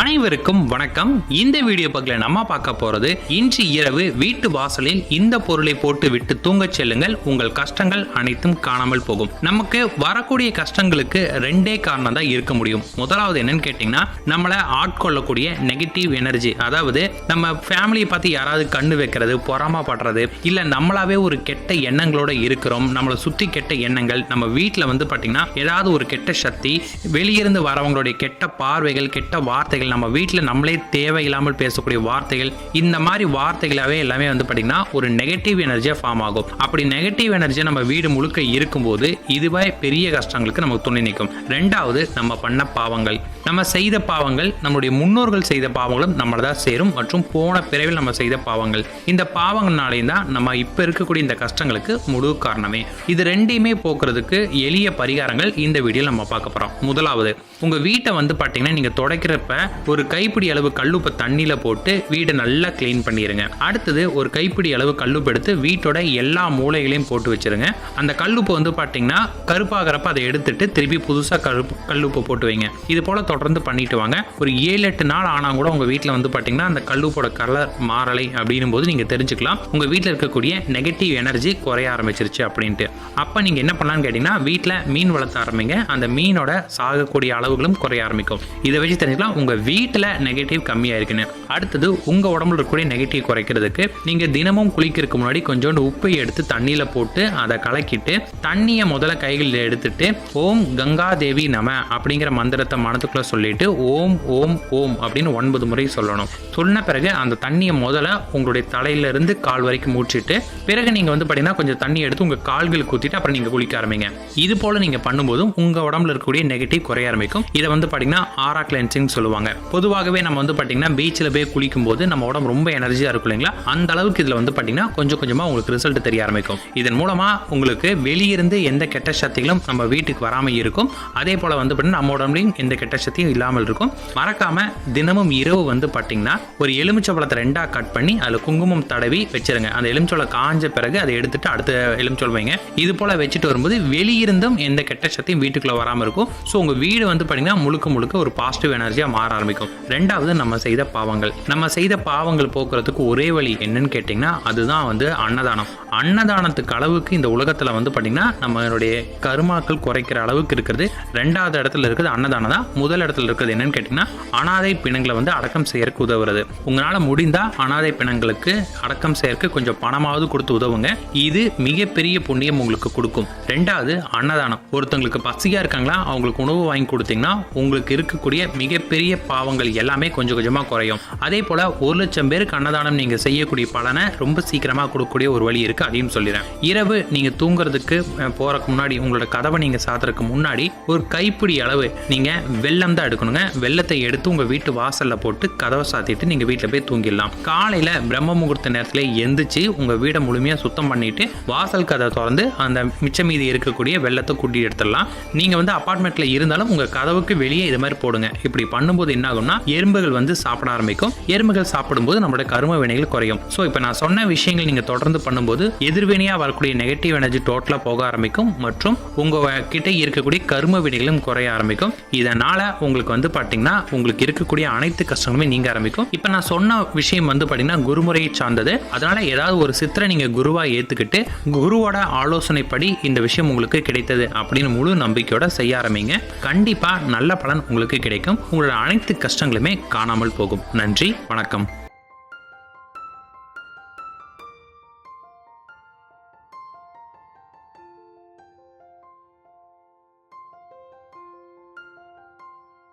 அனைவருக்கும் வணக்கம். இந்த வீடியோ பக்கில் நம்ம பார்க்க போறது இன்று இரவு வீட்டு வாசலில் இந்த பொருளை போட்டு விட்டு தூங்கச் செல்லுங்கள். உங்கள் கஷ்டங்கள் அனைத்தும் காணாமல் போகும். நமக்கு வரக்கூடிய கஷ்டங்களுக்கு ரெண்டே காரணம் தான் இருக்க முடியும். முதலாவது என்னன்னு கேட்டிங்கன்னா நம்மளை ஆட்கொள்ளக்கூடிய நெகட்டிவ் எனர்ஜி அதாவது நம்ம ஃபேமிலியை பார்த்து யாராவது கண்ணு வைக்கிறது பொறாமப்படுறது இல்லை நம்மளாவே ஒரு கெட்ட எண்ணங்களோட இருக்கிறோம். நம்மளை சுற்றி கெட்ட எண்ணங்கள் நம்ம வீட்டில் வந்து பார்த்திங்கன்னா ஏதாவது ஒரு கெட்ட சக்தி வெளியிருந்து வரவங்களுடைய கெட்ட பார்வைகள் கெட்ட வார்த்தைகள் நம்ம வீட்டில் நம்மளே தேவையில்லாமல் பேசக்கூடிய வார்த்தைகள் இந்த மாதிரி வார்த்தைகளாகவே எல்லாமே வந்து பார்த்திங்கன்னா ஒரு நெகட்டிவ் எனர்ஜியாக ஃபார்ம் ஆகும். அப்படி நெகட்டிவ் எனர்ஜி நம்ம வீடு முழுக்க இருக்கும்போது இதுவே பெரிய கஷ்டங்களுக்கு நமக்கு துணை நிற்கும். ரெண்டாவது நம்ம பண்ண பாவங்கள். நம்ம செய்த பாவங்கள் நம்முடைய முன்னோர்கள் செய்த பாவங்களும் நம்மளை தான் சேரும் மற்றும் போன பிறவில் நம்ம செய்த பாவங்கள். இந்த பாவங்கள்னாலேயும் தான் நம்ம இப்போ இருக்கக்கூடிய இந்த கஷ்டங்களுக்கு முழு காரணமே. இது ரெண்டையுமே போக்குறதுக்கு எளிய பரிகாரங்கள் இந்த வீடியோவில் நம்ம பார்க்க போகிறோம் முதலாவது உங்கள் வீட்டை வந்து பார்த்தீங்கன்னா நீங்கள் துடைக்கிறப்ப ஒரு கைப்பிடி அளவு கல்லுப்பை தண்ணியில் போட்டு வீடை நல்லா க்ளீன் பண்ணிடுங்க அடுத்தது ஒரு கைப்பிடி அளவு கல்லுப்பு எடுத்து வீட்டோட எல்லா மூலைகளையும் போட்டு வச்சிருங்க. அந்த கல்லுப்பு வந்து பார்த்தீங்கன்னா கருப்பாகிறப்ப அதை எடுத்துட்டு திருப்பி புதுசாக கருப்பு கல்லுப்பு போட்டு வைங்க. இது போல் தொடர்ந்து பண்ணிட்டு வாங்க. ஒரு ஏழு எட்டு நாள் ஆனால் கூட உங்கள் வீட்டில் வந்து பார்த்தீங்கன்னா அந்த கல்லுப்போட கலர் மாறலை அப்படின்னும் போது நீங்கள் தெரிஞ்சுக்கலாம். உங்கள் வீட்டில் இருக்கக்கூடிய நெகட்டிவ் எனர்ஜி குறைய ஆரம்பிச்சிருச்சு அப்படின்ட்டு. அப்போ நீங்கள் என்ன பண்ணலான்னு கேட்டிங்கன்னா வீட்டில் மீன் வளர்த்த ஆரம்பிங்க. அந்த மீனோட சாகக்கூடிய அளவுகளும் குறைய ஆரம்பிக்கும். இதை வச்சு தெரிஞ்சுக்கலாம் உங்கள் வீட்டில் நெகட்டிவ் கம்மியாக இருக்குன்னு. அடுத்தது உங்கள் உடம்புல இருக்கக்கூடிய நெகட்டிவ் குறைக்கிறதுக்கு நீங்கள் தினமும் குளிக்கிறதுக்கு முன்னாடி கொஞ்சோண்டு உப்பை எடுத்து தண்ணியில் போட்டு அதை கலக்கிட்டு தண்ணியை முதல்ல கைகளில் எடுத்துட்டு ஓம் கங்கா தேவி நம அப்படிங்கிற மந்திரத்தை மனத்துக்குள்ளே சொல்லிட்டு ஓம் ஓம் ஓம் அப்படின்னு ஒன்பது முறை சொல்லணும். சொன்ன பிறகு அந்த தண்ணியை முதல்ல உங்களுடைய தலையிலிருந்து கால் வரைக்கும் மூச்சிட்டு பிறகு நீங்கள் வந்து பார்த்தீங்கன்னா கொஞ்சம் தண்ணி எடுத்து உங்கள் கால்களுக்கு குத்திட்டு அப்புறம் நீங்கள் குளிக்க ஆரம்பிங்க. இது போல் நீங்கள் பண்ணும்போதும் உங்கள் உடம்புல இருக்கக்கூடிய நெகட்டிவ் குறைய ஆரம்பிக்கும். இதை வந்து பார்த்தீங்கன்னா ஆரா கிளென்சிங் சொல்லுவாங்க. பொதுவாகவே நம்ம வந்து பார்த்தீங்கன்னா பீச்சில் போய் குளிக்கும் போது நம்ம உடம்பு ரொம்ப எனர்ஜியாக இருக்கும் இல்லைங்களா? அந்த அளவுக்கு இதில் வந்து பார்த்தீங்கன்னா கொஞ்சம் கொஞ்சமாக உங்களுக்கு ரிசல்ட் தெரிய ஆரம்பிக்கும். இதன் மூலமாக உங்களுக்கு வெளியிருந்து எந்த கெட்ட சக்திகளும் நம்ம வீட்டுக்கு வராமல் இருக்கும். அதே போல் வந்து பார்த்தீங்கன்னா நம்ம உடம்புலையும் எந்த கெட்ட சக்தியும் இல்லாமல் இருக்கும். மறக்காமல் தினமும் இரவு வந்து பார்த்தீங்கன்னா ஒரு எலுமிச்சை பழத்தை ரெண்டாக கட் பண்ணி அதில் குங்குமம் தடவி வச்சிருங்க. அந்த எலுமிச்சோளை காஞ்ச பிறகு அதை எடுத்துட்டு அடுத்த எலுமிச்சோல் வைங்க. இது போல் வச்சுட்டு வரும்போது வெளியிருந்தும் எந்த கெட்ட சக்தியும் வீட்டுக்குள்ளே வராமல் இருக்கும். ஸோ உங்கள் வீடு வந்து பார்த்தீங்கன்னா முழுக்க முழுக்க ஒரு பாசிட்டிவ் எனர்ஜியாக மாற ஆரம்பிக்கும். ரெண்டாவது நம்ம செய்த பாவங்கள். நம்ம செய்த பாவங்கள் போக்குறதுக்கு ஒரே வழி என்னன்னு கேட்டிங்கன்னா அதுதான் வந்து அன்னதானம். அன்னதானத்துக்கு அளவுக்கு இந்த உலகத்தில் வந்து பார்த்திங்கன்னா நம்மளுடைய கருமாக்கள் குறைக்கிற அளவுக்கு இருக்கிறது. ரெண்டாவது இடத்துல இருக்கிறது அன்னதானம் தான். முதல் இடத்துல இருக்கிறது என்னன்னு கேட்டிங்கன்னா அனாதை பிணங்களை வந்து அடக்கம் செய்யறதுக்கு உதவுறது. உங்களால் முடிந்தால் அனாதை பிணங்களுக்கு அடக்கம் செய்யறதுக்கு கொஞ்சம் பணமாவது கொடுத்து உதவுங்க. இது மிகப்பெரிய புண்ணியம் உங்களுக்கு கொடுக்கும். ரெண்டாவது அன்னதானம். ஒருத்தங்களுக்கு பசியாக இருக்காங்களா அவங்களுக்கு உணவு வாங்கி கொடுத்தீங்கன்னா உங்களுக்கு இருக்கக்கூடிய மிகப்பெரிய பாவங்கள் எல்லாமே கொஞ்சம் கொஞ்சமாக குறையும். அதே போல் ஒரு லட்சம் பேருக்கு அன்னதானம் நீங்கள் செய்யக்கூடிய பலனை ரொம்ப சீக்கிரமாக கொடுக்கக்கூடிய ஒரு வழி இருக்குது அதையும் சொல்லிடுறேன். இரவு நீங்கள் தூங்குறதுக்கு போகிறக்கு முன்னாடி உங்களோட கதவை நீங்கள் சாத்துறதுக்கு முன்னாடி ஒரு கைப்பிடி அளவு நீங்கள் வெள்ளம் தான் எடுக்கணுங்க. வெள்ளத்தை எடுத்து உங்கள் வீட்டு வாசலில் போட்டு கதவை சாத்திட்டு நீங்கள் வீட்டில் போய் தூங்கிடலாம். காலையில் பிரம்ம முகூர்த்த நேரத்தில் எந்திரிச்சு உங்கள் வீடை முழுமையாக சுத்தம் பண்ணிட்டு வாசல் கதை திறந்து அந்த மிச்சம் மீதி இருக்கக்கூடிய வெள்ளத்தை கூட்டி எடுத்துடலாம். நீங்கள் வந்து அப்பார்ட்மெண்ட்டில் இருந்தாலும் உங்கள் கதவுக்கு வெளியே இது மாதிரி போடுங்க. இப்படி பண்ணும்போது என்ன ஆகும்னா எறும்புகள் வந்து சாப்பிட ஆரம்பிக்கும். எறும்புகள் சாப்பிடும்போது நம்மளோட கரும வினைகள் குறையும். ஸோ இப்போ நான் சொன்ன விஷயங்கள் நீங்கள் தொடர்ந்து பண்ணும்போது எதிர்வினையாக வரக்கூடிய நெகட்டிவ் எனர்ஜி டோட்டலாக போக ஆரம்பிக்கும். மற்றும் உங்கள் கிட்ட இருக்கக்கூடிய கரும வினைகளும் குறைய ஆரம்பிக்கும். இதனால் உங்களுக்கு வந்து பார்த்தீங்கன்னா உங்களுக்கு இருக்கக்கூடிய அனைத்து கஷ்டங்களுமே நீங்க ஆரம்பிக்கும். இப்போ நான் சொன்ன விஷயம் வந்து பார்த்தீங்கன்னா குருமுறையை சார்ந்தது. அதனால ஏதாவது ஒரு சித்திரை நீங்கள் குருவாக ஏற்றுக்கிட்டு குருவோட ஆலோசனைப்படி இந்த விஷயம் உங்களுக்கு கிடைத்தது அப்படின்னு முழு நம்பிக்கையோட செய்ய ஆரம்பிங்க. கண்டிப்பாக நல்ல பலன் உங்களுக்கு கிடைக்கும். உங்களோட அனைத்து அனைத்து கஷ்டங்களுமே காணாமல் போகும். நன்றி வணக்கம்.